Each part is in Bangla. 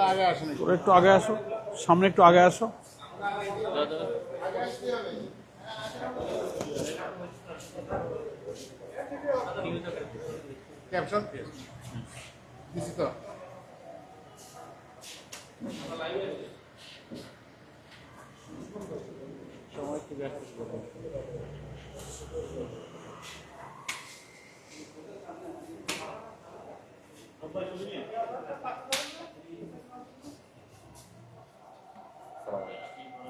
তোরা একটু আগে আসো সামনে একটু আগে আসো। ক্যাপশন? দিছি তো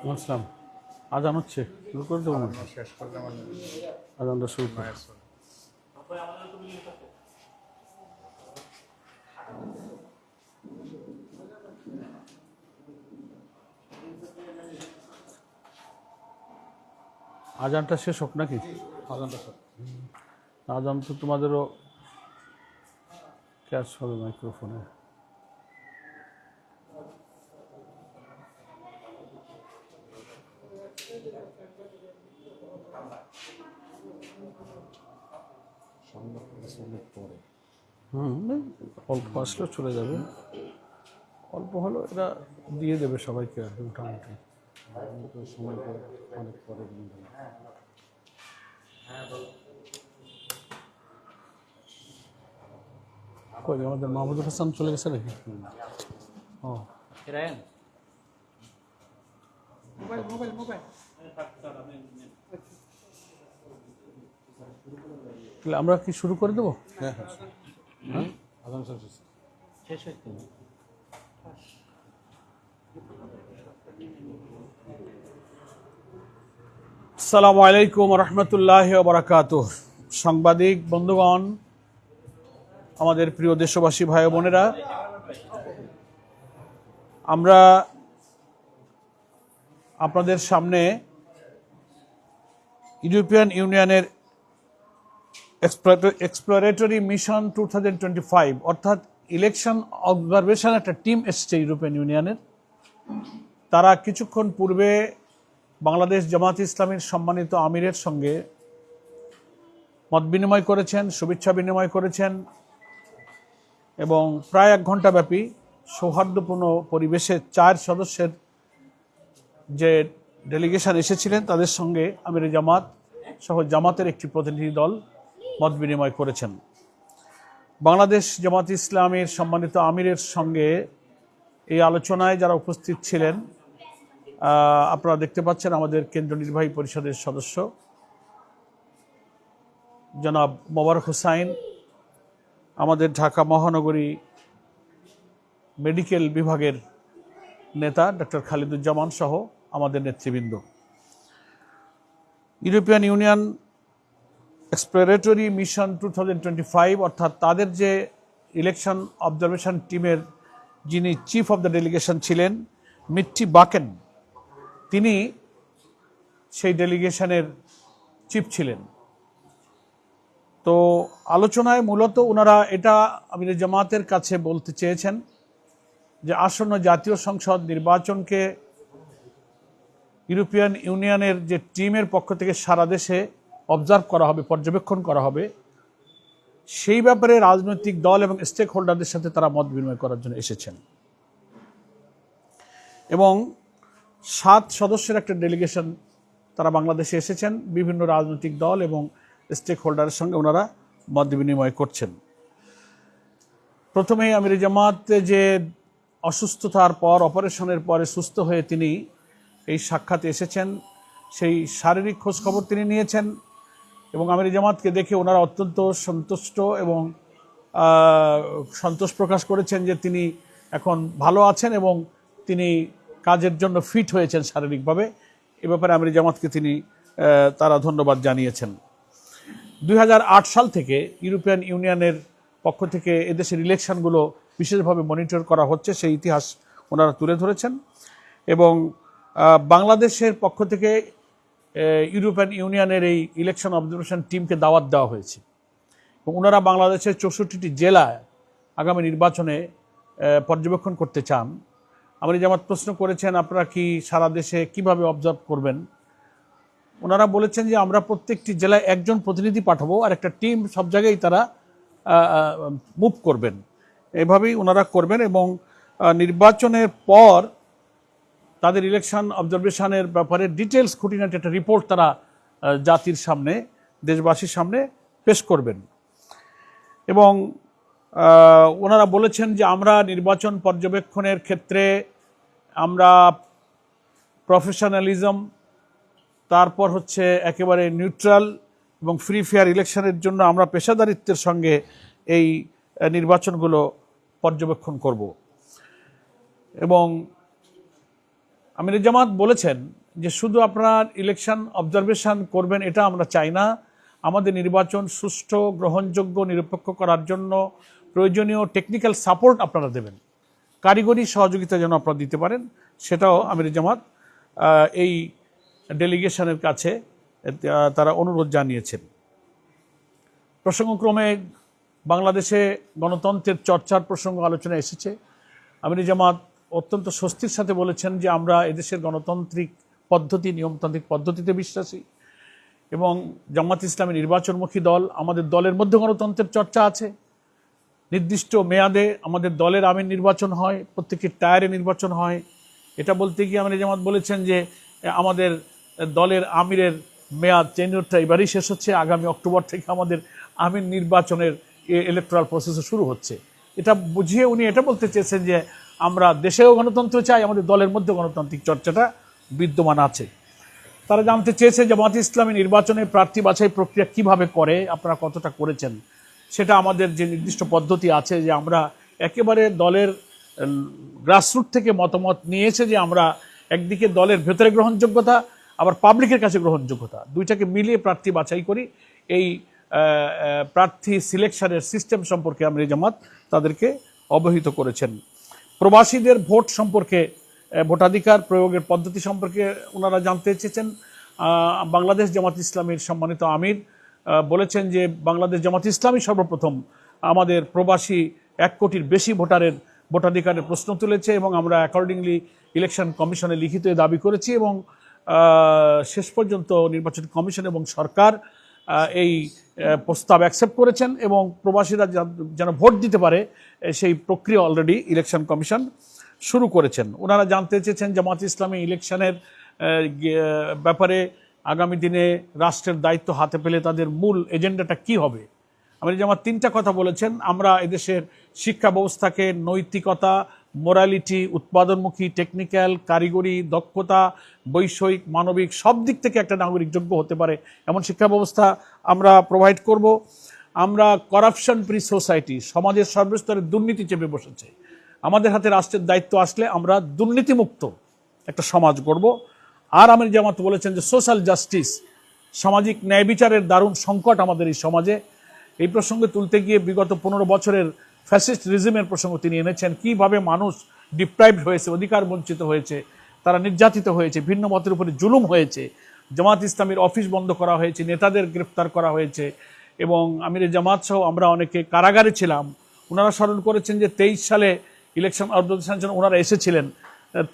আসসালাম। আজান হচ্ছে শুরু করে দেবো শেষ আমি আজানটা শুরু করে। আজানটা শেষ হোক নাকি? আজানটা সব আজান তো তোমাদেরও ক্যাচ হবে মাইক্রোফোনে। হুম অল্প আসলেও চলে যাবে। অল্প হলো এটা দিয়ে দেবে সবাইকে আর কি মোটামুটি। আমাদের মাহমুদুল হাসান চলে গেছে নাকি? আমরা কি শুরু করে দেবো? হ্যাঁ হ্যাঁ। আজান শেষ আসসালামু আলাইকুম রহমতুল্লাহ বরাকাত সাংবাদিক বন্ধুগণ আমাদের প্রিয় দেশবাসী ভাই বোনেরা আমরা আপনাদের সামনে ইউরোপিয়ান ইউনিয়নের এক্সপ্লোরেটরি মিশন টু অর্থাৎ ইলেকশন অবজারভেশন একটা টিম এসছে ইউরোপিয়ান ইউনিয়নের তারা কিছুক্ষণ পূর্বে বাংলাদেশ জামাত ইসলামীর সম্মানিত আমিরের সঙ্গে মত বিনিময় করেছেন, শুভেচ্ছা বিনিময় করেছেন এবং প্রায় এক ঘণ্টা ব্যাপী সৌহার্দ্যপূর্ণ পরিবেশে চার সদস্যের যে ডেলিগেশন এসেছিলেন, তাদের সঙ্গে আমির জামাত সহ জামাতের একটি প্রতিনিধি দল মত বিনিময় করেছেন। বাংলাদেশ জামাত ইসলামের সম্মানিত আমিরের সঙ্গে এই আলোচনায় যারা উপস্থিত ছিলেন আপনারা দেখতে পাচ্ছেন আমাদের কেন্দ্র নির্বাহী পরিষদের সদস্য, জনাব মোবারক হুসাইন, আমাদের ঢাকা মহানগরী মেডিকেল বিভাগের নেতা ডক্টর খালিদুজ্জামান সহ আমাদের নেতৃবৃন্দ। European Union exploratory mission to অর্থাৎ তাদের যে ইলেকশন অবজারভেশন টিমের যিনি চিফ অব দ্য ডেলিগেশন ছিলেন, মিট্টি বাকেন, তিনি সেই ডেলিগেশনের চিফ ছিলেন। তো আলোচনায় মূলত ওনারা এটা আমির জামাতের কাছে বলতে চেয়েছেন যে আসন্ন জাতীয় সংসদ নির্বাচনকে ইউরোপিয়ান ইউনিয়নের যে টিমের পক্ষ থেকে সারা দেশে অবজার্ভ করা হবে, পর্যবেক্ষণ করা হবে। সেই ব্যাপারে রাজনৈতিক দল এবং স্টেক হোল্ডারদের সাথে তারা মত বিনিময় করার জন্য এসেছেন। এবং সাত সদস্যের একটা ডেলিগেশন তারা বাংলাদেশে এসেছেন। বিভিন্ন রাজনৈতিক দল এবং স্টেক হোল্ডারের সঙ্গে ওনারা মত বিনিময় করছেন। প্রথমেই আমির জামাতে যে অসুস্থতার পর, অপারেশনের পরে সুস্থ হয়ে তিনি এই সাক্ষাতে এসেছেন। সেই শারীরিক খোঁজখবর তিনি নিয়েছেন। এবং আমির জামাতকে দেখে ওনারা অত্যন্ত সন্তুষ্ট এবং সন্তোষ প্রকাশ করেছেন যে তিনি এখন ভালো আছেন এবং তিনি কাজের জন্য ফিট হয়েছেন শারীরিকভাবে। এ ব্যাপারে আমির জামাতকে তিনি তারা ধন্যবাদ জানিয়েছেন। দু হাজার আট সাল থেকে ইউরোপিয়ান ইউনিয়নের পক্ষ থেকে এদেশের ইলেকশনগুলো বিশেষভাবে মনিটর করা হচ্ছে, সেই ইতিহাস ওনারা তুলে ধরেছেন। এবং বাংলাদেশের পক্ষ থেকে ইউরোপিয়ান ইউনিয়নের এই ইলেকশন অবজারভেশন টিমকে দাওয়াত দেওয়া হয়েছে। এবং ওনারা বাংলাদেশের চৌষট্টিটি জেলায় আগামী নির্বাচনে পর্যবেক্ষণ করতে চান। আমার জামাত প্রশ্ন করেছেন, আপনারা কি সারা দেশে কীভাবে অবজার্ভ করবেন? ওনারা বলেছেন যে, আমরা প্রত্যেকটি জেলায় একজন প্রতিনিধি পাঠাবো আর একটা টিম সব জায়গায় তারা মুভ করবেন। এভাবেই ওনারা করবেন এবং নির্বাচনের পর তাদের ইলেকশন অবজারভেশনের ব্যাপারে ডিটেলস খুঁটিনাটি একটা রিপোর্ট তারা জাতির সামনে, দেশবাসীর সামনে পেশ করবেন। এবং ওনারা বলেছেন যে আমরা নির্বাচন পর্যবেক্ষণের ক্ষেত্রে আমরা প্রফেশনালিজম তারপর হচ্ছে একেবারে নিউট্রাল এবং ফ্রি ফেয়ার ইলেকশনের জন্য আমরা পেশাদারিত্বের সঙ্গে এই নির্বাচনগুলো পর্যবেক্ষণ করব। এবং আমির জামাত বলেছেন যে শুধু আপনার ইলেকশন অবজারভেশন করবেন, এটা আমরা চাই না। আমাদের নির্বাচন সুষ্ঠু, গ্রহণযোগ্য, নিরপেক্ষ করার জন্য প্রয়োজনীয় টেকনিক্যাল সাপোর্ট আপনারা দেবেন। কারিগরি সহযোগিতা যেন আপনারা দিতে পারেন, সেটাও আমির জামাত এই ডেলিগেশনের কাছে তারা অনুরোধ জানিয়েছেন। প্রসঙ্গক্রমে বাংলাদেশে গণতন্ত্রের চর্চার প্রসঙ্গ আলোচনা এসেছে। আমির জামাত অত্যন্ত স্বস্তির সাথে বলেছেন যে আমরা এদেশের গণতান্ত্রিক পদ্ধতি, নিয়মতান্ত্রিক পদ্ধতিতে বিশ্বাসী এবং জামাত ইসলামী নির্বাচনমুখী দল, আমাদের দলের মধ্যে গণতন্ত্রের চর্চা আছে। নির্দিষ্ট মেয়াদে আমাদের দলের আমির নির্বাচন হয়, প্রত্যেকটি টায়ারে নির্বাচন হয়। এটা বলতে গিয়ে আমির জামাত বলেছেন যে, আমাদের দলের আমিরের মেয়াদ টেনিয়রটা এবারই শেষ হচ্ছে। আগামী অক্টোবর থেকে আমাদের আমির নির্বাচনের ইলেকট্রাল প্রসেসও শুরু হচ্ছে। এটা বুঝিয়ে উনি এটা বলতে চেয়েছেন যে আমরা দেশেও গণতন্ত্র চাই, আমাদের দলের মধ্যে গণতান্ত্রিক চর্চাটা বিদ্যমান আছে। তারা জানতে চেয়েছে জামাত ইসলামী নির্বাচনে প্রার্থী বাছাই প্রক্রিয়া কীভাবে করে, আপনারা কতটা করেছেন? সেটা আমাদের যে নির্দিষ্ট পদ্ধতি আছে যে আমরা একেবারে দলের গ্রাসরুট থেকে মতামত নিয়েছে যে আমরা একদিকে দলের ভেতরে গ্রহণযোগ্যতা, আবার পাবলিকের কাছে গ্রহণযোগ্যতা। দুইটাকে মিলিয়ে প্রার্থী বাছাই করি। এই প্রার্থী সিলেকশনের সিস্টেম সম্পর্কে আমরা জামাত তাদেরকে অবহিত করেছেন। প্রবাসীদের ভোট সম্পর্কে ভোটাধিকার প্রয়োগের পদ্ধতি সম্পর্কে ওনারা জানতে চেয়েছেন। বাংলাদেশ জামাত ইসলামীর সম্মানিত আমির বলেছেন যে বাংলাদেশ জামাত ইসলামী সর্বপ্রথম আমাদের প্রবাসী এক কোটির বেশি ভোটারের ভোটাধিকারের প্রশ্ন তুলেছে এবং আমরা অ্যাকর্ডিংলি ইলেকশন কমিশনে লিখিত দাবি করেছি এবং শেষ পর্যন্ত নির্বাচন কমিশন এবং সরকার এই প্রস্তাব অ্যাকসেপ্ট করেছেন এবং প্রবাসীরা যেন ভোট দিতে পারে সেই প্রক্রিয়া অলরেডি ইলেকশন কমিশন শুরু করেছেন। ওনারা জানতে চেয়েছেন জামাত ইসলামী ইলেকশনের ব্যাপারে আগামী দিনে রাষ্ট্রের দায়িত্ব হাতে পেলে তাদের মূল এজেন্ডাটা কি হবে? আমির জামাত তিনটা কথা বলেছেন। আমরা এদেশের শিক্ষা ব্যবস্থাকে, নৈতিকতা মোরালিটি উৎপাদনমুখী টেকনিক্যাল কারিগরি, দক্ষতা, বৈষয়িক, মানবিক, সব দিক থেকে একটা নাগরিক যোগ্য হতে পারে। এমন শিক্ষা ব্যবস্থা আমরা প্রোভাইড করব। আমরা করাপশন ফ্রি সোসাইটি সমাজের সর্বস্তরে দুর্নীতি চেপে বসেছে। আমাদের হাতে রাষ্ট্রের দায়িত্ব আসলে আমরা দুর্নীতিমুক্ত একটা সমাজ গড়ব। আর আমির জামাত বলেছেন যে সোশ্যাল জাস্টিস সামাজিক ন্যায় বিচারের দারুণ সংকট আমাদের এই সমাজে। এই প্রসঙ্গে তুলতে গিয়ে বিগত পনেরো বছরের ফ্যাসিস্ট রিজিমের প্রসঙ্গ তিনি এনেছেন। কীভাবে মানুষ ডিপ্রাইভড হয়েছে, অধিকার বঞ্চিত হয়েছে, তারা নির্যাতিত হয়েছে, ভিন্ন মতের উপরে জুলুম হয়েছে, জামাত ইসলামীর অফিস বন্ধ করা হয়েছে, নেতাদের গ্রেফতার করা হয়েছে এবং আমির জামাত সহ আমরা অনেকে কারাগারে ছিলাম। ওনারা স্মরণ করেছেন যে তেইশ সালে ইলেকশন জন্য ওনারা এসেছিলেন,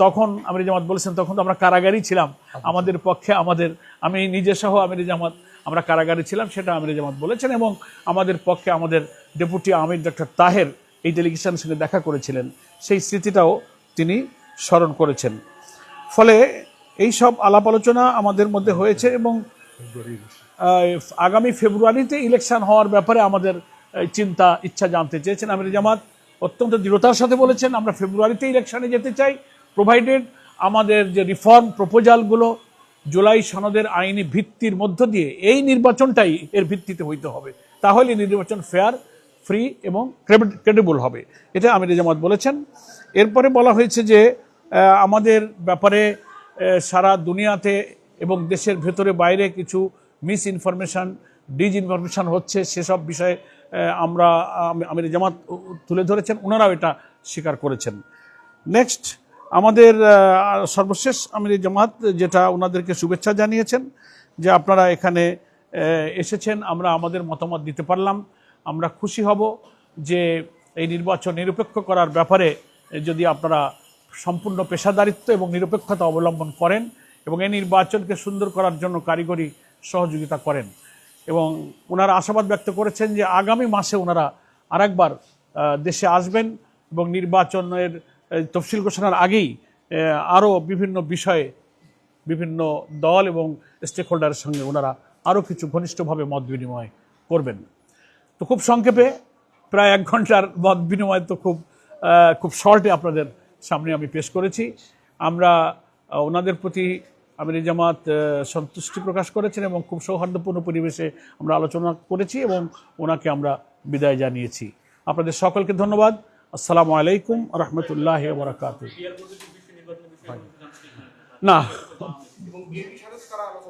তখন আমির জামাত বলেছেন, তখন তো আমরা কারাগারই ছিলাম। আমাদের পক্ষে আমাদের, আমি নিজে সহ আমির জামাত আমরা কারাগারে ছিলাম, সেটা আমির জামাত বলেছেন এবং আমাদের পক্ষে আমাদের ডেপুটি আমির ডক্টর তাহের এই ডেলিগেশনের সঙ্গে দেখা করেছিলেন। সেই স্মৃতিটাও তিনি স্মরণ করেছেন। ফলে এই সব আলাপ আলোচনা আমাদের মধ্যে হয়েছে এবং আগামী ফেব্রুয়ারিতে ইলেকশন হওয়ার ব্যাপারে আমাদের চিন্তা, ইচ্ছা জানতে চেয়েছেন আমির জামাত। অত্যন্ত দৃঢ়তার সাথে বলেছেন, আমরা ফেব্রুয়ারিতে ইলেকশনে যেতে চাই প্রোভাইডেড আমাদের যে রিফর্ম প্রপোজালগুলো জুলাই সনদের আইনি ভিত্তির মধ্য দিয়ে এই নির্বাচনটাই এর ভিত্তিতে হইতে হবে। তাহলে নির্বাচন ফেয়ার ফ্রি এবং ক্রেডিবল হবে। এটা আমির জামাত বলেছেন। এরপরে বলা হয়েছে যে আমাদের ব্যাপারে সারা দুনিয়াতে এবং দেশের ভেতরে বাইরে কিছু মিস ইনফরমেশন ডিজ ইনফরমেশন হচ্ছে, সেসব বিষয়ে আমরা আম- আমির জামাত তুলে ধরেছেন। ওনারাও এটা স্বীকার করেছেন। নেক্সট আমাদের সর্বশেষ আমির জামাত যেটা ওনাদেরকে শুভেচ্ছা জানিয়েছেন যে আপনারা এখানে এসেছেন, আমরা আমাদের মতামত দিতে পারলাম। আমরা খুশি হব যে এই নির্বাচন নিরপেক্ষ করার ব্যাপারে যদি আপনারা সম্পূর্ণ পেশাদারিত্ব এবং নিরপেক্ষতা অবলম্বন করেন এবং এই নির্বাচনকে সুন্দর করার জন্য কারিগরি সহযোগিতা করেন। এবং ওনারা আশাবাদ ব্যক্ত করেছেন যে আগামী মাসে ওনারা আরেকবার দেশে আসবেন এবং নির্বাচনের তফসিল ঘোষণার আগেই আরও বিভিন্ন বিষয়ে বিভিন্ন দল এবং স্টেক হোল্ডারের সঙ্গে ওনারা আরও কিছু ঘনিষ্ঠভাবে মত বিনিময় করবেন। তো খুব সংক্ষেপে, প্রায় এক ঘণ্টার মত বিনিময় তো খুব খুব শর্টে আপনাদের সামনে আমি পেশ করেছি। আমরা ওনাদের প্রতি আমির জামাত সন্তুষ্টি প্রকাশ করেছেন এবং খুব সৌহার্দ্যপূর্ণ পরিবেশে আমরা আলোচনা করেছি এবং ওনাকে আমরা বিদায় জানিয়েছি। আপনাদের সকলকে ধন্যবাদ। আসসালামু আলাইকুম রহমতুল্লাহ বরাকাত না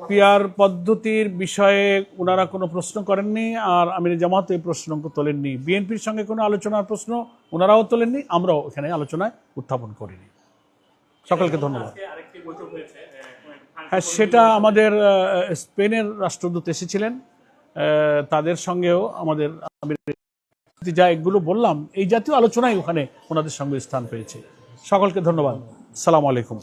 পিয়ার পদ্ধতির বিষয়ে ওনারা কোনো প্রশ্ন করেননি আর আমির জামাত এই প্রশ্ন তোলেননি। বিএনপির সঙ্গে কোনো আলোচনার প্রশ্ন ওনারাও তোলেননি, আমরাও এখানে আলোচনায় উত্থাপন করিনি। সকলকে ধন্যবাদ। হ্যাঁ সেটা আমাদের স্পেনের রাষ্ট্রদূত এসেছিলেন তাদের সঙ্গেও আমাদের যা এগুলো বললাম, এই জাতীয় আলোচনাই ওখানে ওনাদের সঙ্গে স্থান পেয়েছে। সকলকে ধন্যবাদ। সালাম আলাইকুম।